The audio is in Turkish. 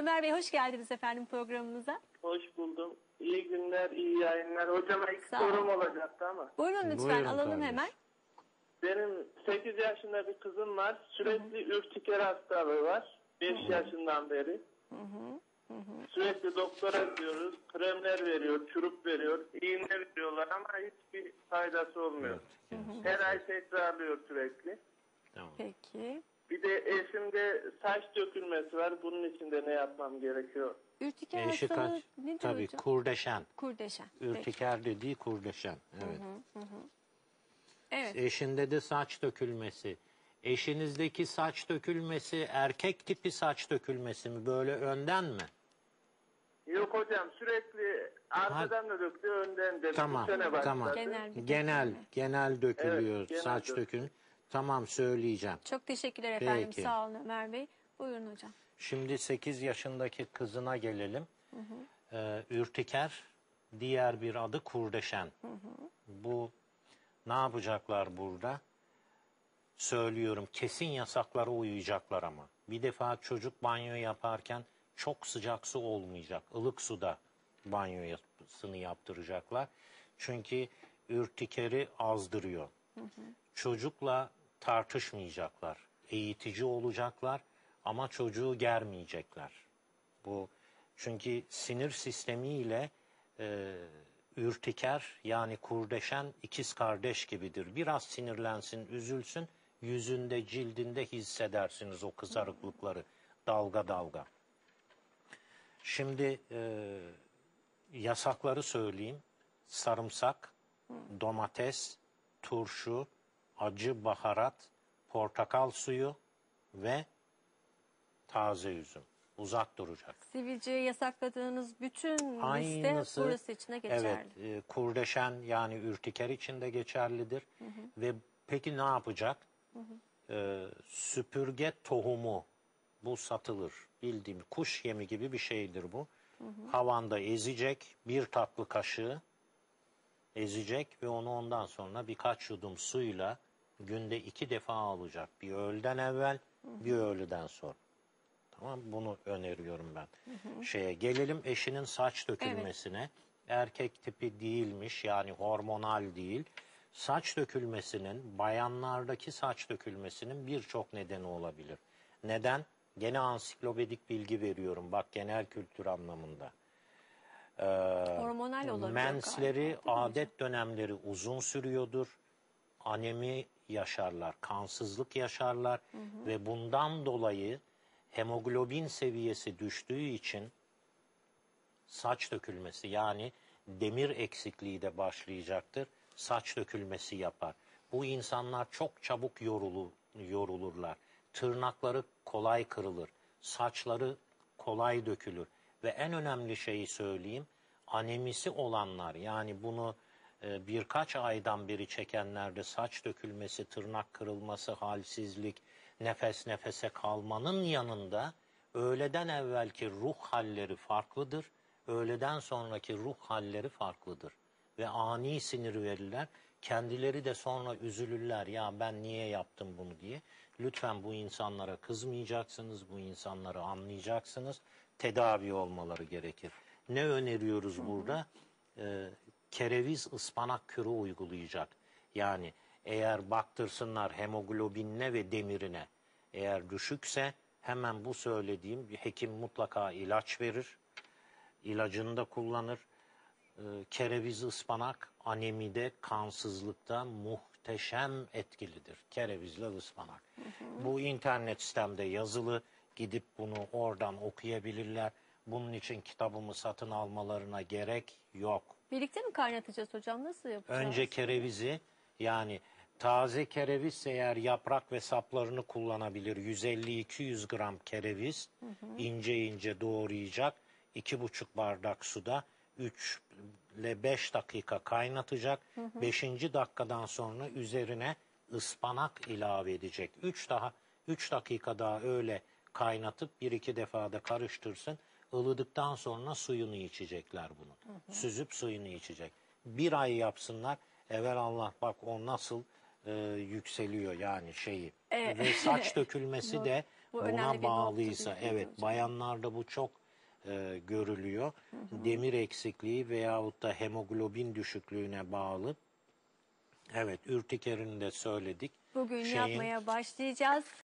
Ömer Bey hoş geldiniz efendim programımıza. Hoş buldum. İyi günler, iyi yayınlar. Hocama iki Sağ olun. sorum olacaktı ama. Buyurun lütfen Buyurun alalım kardeş. hemen. Benim 8 yaşında bir kızım var. Sürekli ürtiker hastalığı var. 5 yaşından beri. Sürekli doktora gidiyoruz. Kremler veriyor, çurup veriyor. iğne veriyorlar ama hiçbir faydası olmuyor. Her ay tekrarlıyor sürekli. Tamam. Peki. Bir de eşimde saç dökülmesi var. Bunun için de ne yapmam gerekiyor? Ürtiker Eşi hastalığı kaç? nedir Tabii hocam? kurdeşen. Kurdeşen. Peki. Ürtiker dediği kurdeşen. Evet. Evet. Eşinde de saç dökülmesi. Eşinizdeki saç dökülmesi erkek tipi saç dökülmesi mi? Böyle önden mi? Yok hocam sürekli arkadan da döktü, önden de. Tamam, Bu sene başladı. tamam. Genel bir Genel, dökülme. genel dökülüyor Evet, genel saç dökülme. Tamam söyleyeceğim. Çok teşekkürler efendim. Peki. Sağ olun Ömer Bey. Buyurun hocam. Şimdi 8 yaşındaki kızına gelelim. Ee, ürtiker, diğer bir adı kurdeşen. Bu ne yapacaklar burada? Söylüyorum kesin yasaklara uyacaklar ama. Bir defa çocuk banyo yaparken çok sıcak su olmayacak. ılık suda banyosunu yaptıracaklar. Çünkü ürtikeri azdırıyor. Çocukla tartışmayacaklar. Eğitici olacaklar ama çocuğu germeyecekler. Bu çünkü sinir sistemiyle e, ürtiker yani kurdeşen ikiz kardeş gibidir. Biraz sinirlensin, üzülsün, yüzünde, cildinde hissedersiniz o kızarıklıkları dalga dalga. Şimdi e, yasakları söyleyeyim. Sarımsak, domates, turşu, acı baharat, portakal suyu ve taze üzüm. Uzak duracak. Sivilceye yasakladığınız bütün liste Aynısı burası içine geçerli. Evet, e, kurdeşen yani ürtiker için de geçerlidir. Ve peki ne yapacak? E, süpürge tohumu bu satılır. Bildiğim kuş yemi gibi bir şeydir bu. Havanda ezecek bir tatlı kaşığı ezecek ve onu ondan sonra birkaç yudum suyla günde iki defa alacak. Bir öğleden evvel, bir öğleden sonra. Tamam bunu öneriyorum ben. Şeye gelelim eşinin saç dökülmesine. Erkek tipi değilmiş yani hormonal değil. Saç dökülmesinin bayanlardaki saç dökülmesinin birçok nedeni olabilir. Neden? Gene ansiklopedik bilgi veriyorum bak genel kültür anlamında. Hormonal olabilir. Mensleri, galiba, değil mi adet dönemleri uzun sürüyordur. Anemi yaşarlar, kansızlık yaşarlar ve bundan dolayı hemoglobin seviyesi düştüğü için saç dökülmesi yani demir eksikliği de başlayacaktır. Saç dökülmesi yapar. Bu insanlar çok çabuk yorulu, yorulurlar. Tırnakları kolay kırılır. Saçları kolay dökülür. Ve en önemli şeyi söyleyeyim. Anemisi olanlar yani bunu birkaç aydan beri çekenlerde saç dökülmesi, tırnak kırılması, halsizlik, nefes nefese kalmanın yanında öğleden evvelki ruh halleri farklıdır. Öğleden sonraki ruh halleri farklıdır. Ve ani sinir verirler. Kendileri de sonra üzülürler. Ya ben niye yaptım bunu diye. Lütfen bu insanlara kızmayacaksınız. Bu insanları anlayacaksınız. Tedavi olmaları gerekir. Ne öneriyoruz burada? Ee, kereviz ıspanak kürü uygulayacak. Yani eğer baktırsınlar hemoglobinine ve demirine eğer düşükse hemen bu söylediğim bir hekim mutlaka ilaç verir. İlacını da kullanır. Ee, kereviz ıspanak anemide, kansızlıkta muhteşem etkilidir. Kerevizle ıspanak. Bu internet sitemde yazılı. Gidip bunu oradan okuyabilirler. Bunun için kitabımı satın almalarına gerek yok. Birlikte mi kaynatacağız hocam? Nasıl yapacağız? Önce kerevizi yani taze kereviz eğer yaprak ve saplarını kullanabilir. 150-200 gram kereviz ince ince doğrayacak. 2,5 bardak suda 3 ile 5 dakika kaynatacak. 5. dakikadan sonra üzerine ıspanak ilave edecek. 3 daha 3 dakika daha öyle kaynatıp bir iki defada karıştırsın. Ilıdıktan sonra suyunu içecekler bunu. Süzüp suyunu içecek. Bir ay yapsınlar. Evvel Allah bak o nasıl e, yükseliyor yani şeyi. Evet. Ve saç dökülmesi de Bu buna bağlıysa evet hocam. bayanlarda bu çok e, görülüyor. Demir eksikliği veyahut da hemoglobin düşüklüğüne bağlı. Evet ürtikerini de söyledik. Bugün Şeyin- yapmaya başlayacağız.